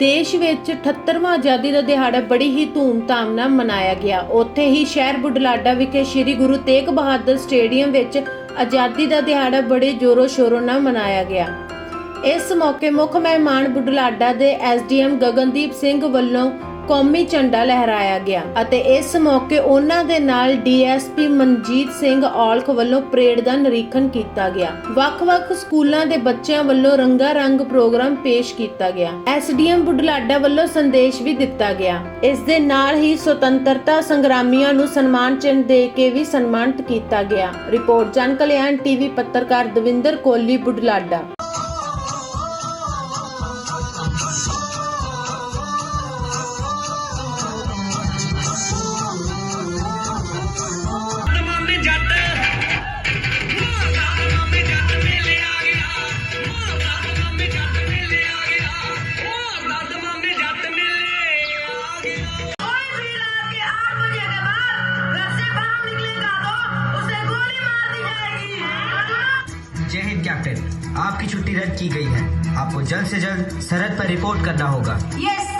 ਦੇਸ਼ ਵਿੱਚ 78ਵਾਂ ਆਜ਼ਾਦੀ ਦਾ ਦਿਹਾੜਾ ਬੜੀ ਹੀ ਧੂਮ-ਧਾਮ ਨਾਲ ਮਨਾਇਆ ਗਿਆ। ਉੱਥੇ ਹੀ ਸ਼ਹਿਰ ਬੁਢਲਾਡਾ ਵਿਖੇ ਸ੍ਰੀ ਗੁਰੂ ਤੇਗ ਬਹਾਦਰ ਸਟੇਡੀਅਮ ਵਿੱਚ ਆਜ਼ਾਦੀ ਦਾ ਦਿਹਾੜਾ ਬੜੇ ਜ਼ੋਰੋ-ਸ਼ੋਰੋ ਨਾਲ ਮਨਾਇਆ ਗਿਆ। ਇਸ ਮੌਕੇ ਮੁੱਖ ਮਹਿਮਾਨ ਬੁਢਲਾਡਾ ਦੇ ਐਸਡੀਐਮ ਗਗਨਦੀਪ ਸਿੰਘ ਵੱਲੋਂ ਕੌਮੀ ਝੰਡਾ ਲਹਿਰਾਇਆ ਗਿਆ ਅਤੇ ਇਸ ਮੌਕੇ ਉਹਨਾਂ ਦੇ ਨਾਲ ਡੀਐਸਪੀ ਮਨਜੀਤ ਸਿੰਘ ਔਲਖ ਵੱਲੋਂ ਪਰੇਡ ਦਾ ਨਿਰੀਖਣ ਕੀਤਾ ਗਿਆ। ਵੱਖ-ਵੱਖ ਸਕੂਲਾਂ ਦੇ ਬੱਚਿਆਂ ਵੱਲੋਂ ਰੰਗਾ ਰੰਗ ਪ੍ਰੋਗਰਾਮ ਪੇਸ਼ ਕੀਤਾ ਗਿਆ। ਐਸਡੀਐਮ ਬੁਢਲਾਡਾ ਵੱਲੋਂ ਸੰਦੇਸ਼ ਵੀ ਦਿੱਤਾ ਗਿਆ। ਇਸ ਦੇ ਨਾਲ ਹੀ ਸੁਤੰਤਰਤਾ ਸੰਗਰਾਮੀਆਂ ਨੂੰ ਸਨਮਾਨ ਚਿੰਨ੍ਹ ਦੇ ਕੇ ਵੀ ਸਨਮਾਨਿਤ ਕੀਤਾ ਗਿਆ। ਰਿਪੋਰਟ ਜਨ ਕਲਿਆਣ ਟੀਵੀ ਪੱਤਰਕਾਰ ਦਵਿੰਦਰ ਕੋਹਲੀ ਬੁਢਲਾਡਾ। आपकी छुट्टी रद्द की गई है आपको जल्द से जल्द सरहद पर रिपोर्ट करना होगा यस सर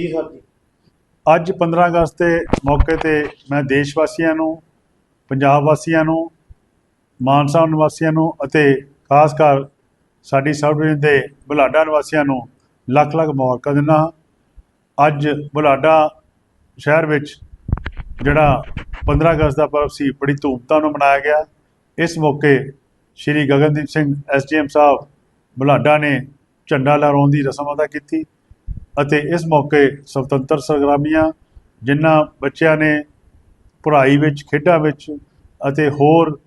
ਜੀ, ਸਰ ਜੀ। ਅੱਜ 15 ਅਗਸਤ ਦੇ ਮੌਕੇ ਤੇ ਮੈਂ ਦੇਸ਼ ਵਾਸੀਆਂ ਨੂੰ, ਪੰਜਾਬ ਵਾਸੀਆਂ ਨੂੰ ਮਾਨਸਾ ਨਿਵਾਸੀਆਂ ਨੂੰ ਅਤੇ ਖਾਸ ਕਰ ਸਾਡੀ ਸਬ ਡਿਵੀਜ਼ਨ ਦੇ ਬੁਲਾਡਾ ਨਿਵਾਸੀਆਂ ਨੂੰ ਲੱਖ ਲੱਖ ਮੁਬਾਰਕਾਂ ਦਿੰਦਾ ਹਾਂ। ਅੱਜ ਬੁਲਾਡਾ ਸ਼ਹਿਰ ਵਿੱਚ ਜਿਹੜਾ 15 ਅਗਸਤ ਦਾ ਪਰਵ ਸੀ, ਬੜੀ ਧੂਮਧਾਮ ਨਾਲ ਮਨਾਇਆ ਗਿਆ। ਇਸ ਮੌਕੇ ਸ਼੍ਰੀ ਗਗਨਦੀਪ ਸਿੰਘ ਐਸਡੀਐਮ ਸਾਹਿਬ ਬੁਲਾਡਾ ਨੇ ਝੰਡਾ ਲਹਿਰਾਉਣ ਦੀ ਰਸਮ ਅਦਾ ਕੀਤੀ। ਅਤੇ ਇਸ ਮੌਕੇ ਸੁਤੰਤਰ ਸੰਗਰਾਮੀਆਂ ਜਿਨ੍ਹਾਂ ਬੱਚਿਆਂ ਨੇ ਪੜ੍ਹਾਈ ਵਿੱਚ, ਖੇਡਾਂ ਵਿੱਚ ਅਤੇ ਹੋਰ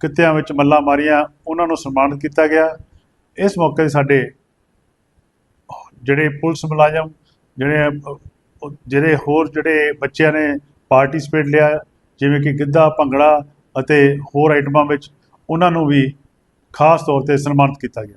ਕਿੱਤਿਆਂ ਵਿੱਚ ਮੱਲਾਂ ਮਾਰੀਆਂ, ਉਹਨਾਂ ਨੂੰ ਸਨਮਾਨਿਤ ਕੀਤਾ ਗਿਆ। ਇਸ ਮੌਕੇ ਸਾਡੇ ਜਿਹੜੇ ਪੁਲਿਸ ਮੁਲਾਜ਼ਮ, ਜਿਹੜੇ ਜਿਹੜੇ ਹੋਰ ਜਿਹੜੇ ਬੱਚਿਆਂ ਨੇ ਪਾਰਟਿਸਿਪੇਟ ਲਿਆ, ਜਿਵੇਂ ਕਿ ਗਿੱਧਾ, ਭੰਗੜਾ ਅਤੇ ਹੋਰ ਆਈਟਮਾਂ ਵਿੱਚ, ਉਹਨਾਂ ਨੂੰ ਵੀ ਖਾਸ ਤੌਰ ਤੇ ਸਨਮਾਨਿਤ ਕੀਤਾ ਗਿਆ।